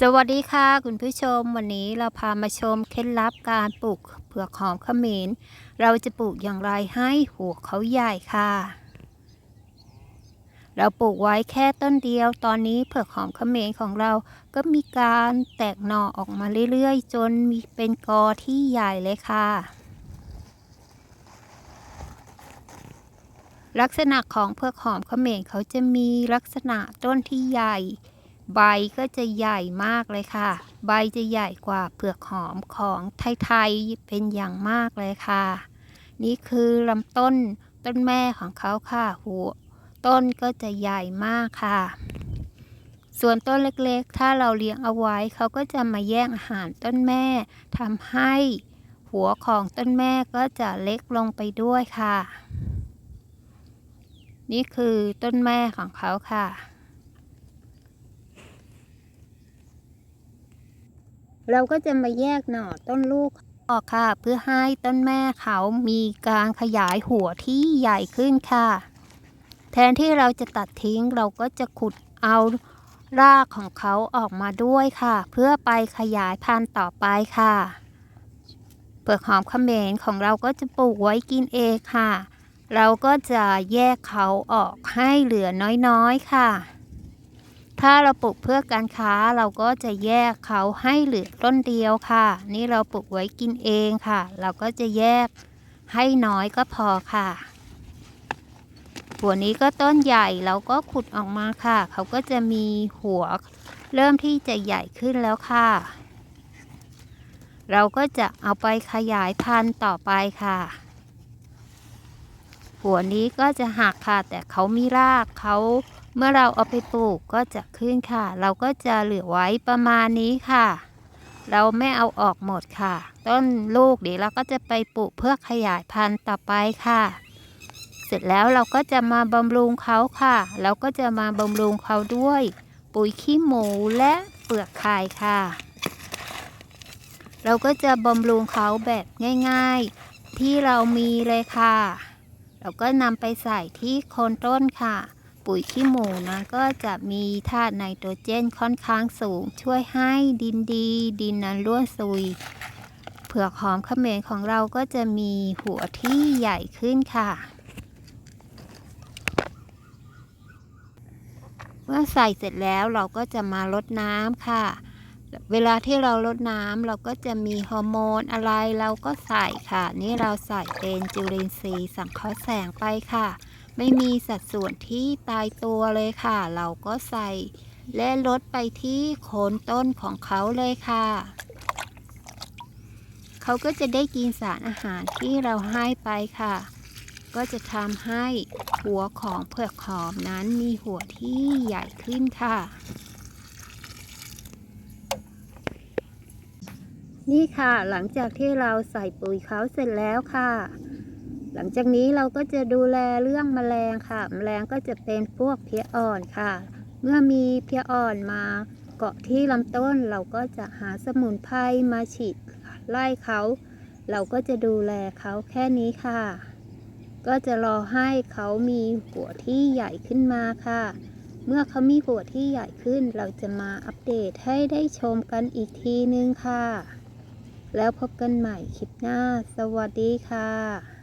สวัสดีค่ะคุณผู้ชมวันนี้เราพามาชมเคล็ดลับการปลูกเผือกหอมเขมรเราจะปลูกอย่างไรให้หัวเขาใหญ่ค่ะ เราปลูกไว้แค่ต้นเดียว ตอนนี้เผือกหอมเขมรของเราก็มีการแตกหน่อออกมาเรื่อยๆ จนมีเป็นกอที่ใหญ่เลยค่ะ ลักษณะของเผือกหอมเขมรเขาจะมีลักษณะต้นที่ใหญ่ ใบก็จะใหญ่มากเลยค่ะ ใบจะใหญ่กว่าเผือกหอมของไทยๆเป็นอย่างมากเลยค่ะ นี่คือลำต้นต้นแม่ของเขาค่ะหัวต้นก็จะใหญ่มากค่ะ ส่วนต้นเล็กๆ ถ้าเราเลี้ยงเอาไว้เขาก็จะมาแย่งอาหารต้นแม่ทำให้หัวของต้นแม่ก็จะเล็กลงไปด้วยค่ะ นี่คือต้นแม่ของเขาค่ะ เราก็จะมาแยกหน่อต้นลูกออกค่ะ เพื่อให้ต้นแม่เขามีการขยายหัวที่ใหญ่ขึ้นค่ะ แทนที่เราจะตัดทิ้งเราก็จะขุดเอารากของเขาออกมาด้วยค่ะ เพื่อไปขยายพันธุ์ต่อไปค่ะ เปลือกหอมเขมรของเราก็จะปลูกไว้กินเองค่ะ เราก็จะแยกเขาออกให้เหลือน้อยๆค่ะ ถ้าเราปลูกเพื่อการค้าเราก็จะแยกเขาให้เหลือต้นเดียวค่ะ นี่เราปลูกไว้กินเองค่ะ เราก็จะแยกให้น้อยก็พอค่ะหัวนี้ก็ต้นใหญ่เราก็ขุดออกมาค่ะ เขาก็จะมีหัวเริ่มที่จะใหญ่ขึ้นแล้วค่ะ เราก็จะเอาไปขยายพันธุ์ต่อไปค่ะ หัวนี้ก็จะหักค่ะ แต่เขามีรากเขา เมื่อเราเอาไปปลูกก็จะขึ้นค่ะ เราก็จะเหลือไว้ประมาณนี้ค่ะ เราไม่เอาออกหมดค่ะ ต้นลูกเดี๋ยวเราก็จะไปปลูกเพื่อขยายพันธุ์ต่อไปค่ะ เสร็จแล้วเราก็จะมาบำรุงเขาค่ะ เราก็จะมาบำรุงเขาด้วย ปุ๋ยขี้หมูและเปลือกไข่ค่ะ เราก็จะบำรุงเขาแบบง่าย ๆ ที่เรามีเลยค่ะ เราก็นำไปใส่ที่โคนต้นค่ะ ปุ๋ยขี้หมูนะ ก็จะมีธาตุไนโตรเจนค่อนข้างสูง ช่วยให้ดินดี ดินนั้นร่วนซุย เผือกหอมเขมรของเราก็จะมีหัวที่ใหญ่ขึ้นค่ะ เมื่อใส่เสร็จแล้วเราก็จะมาลดน้ำค่ะ เวลาที่เราลดน้ำเราก็จะมีฮอร์โมนอะไรเราก็ใส่ค่ะ นี่เราใส่เป็นจุลินทรีย์สังเคราะห์แสงไปค่ะ ไม่มีสัดส่วนที่ตายตัวเลยค่ะ เราก็ใส่ และลดไปที่โคนต้นของเขาเลยค่ะ เขาก็จะได้กินสารอาหารที่เราให้ไปค่ะ ก็จะทำให้หัวของเผือกหอมนั้นมีหัวที่ใหญ่ขึ้นค่ะนี่ค่ะหลังจากที่เราใส่ปุ๋ยเขาเสร็จแล้วค่ะ หลังจากนี้เราก็จะดูแลเรื่องแมลงค่ะแมลงก็จะเป็นพวกเพี้ยอ่อนค่ะ เมื่อมีเพี้ยอ่อนมาเกาะที่ลำต้นเราก็จะหาสมุนไพรมาฉีดไล่เขา เราก็จะดูแลเขาแค่นี้ค่ะ ก็จะรอให้เขามีหัวที่ใหญ่ขึ้นมาค่ะ เมื่อเขามีหัวที่ใหญ่ขึ้น เราจะมาอัปเดตให้ได้ชมกันอีกทีนึงค่ะ แล้วพบกันใหม่คลิปหน้า สวัสดีค่ะ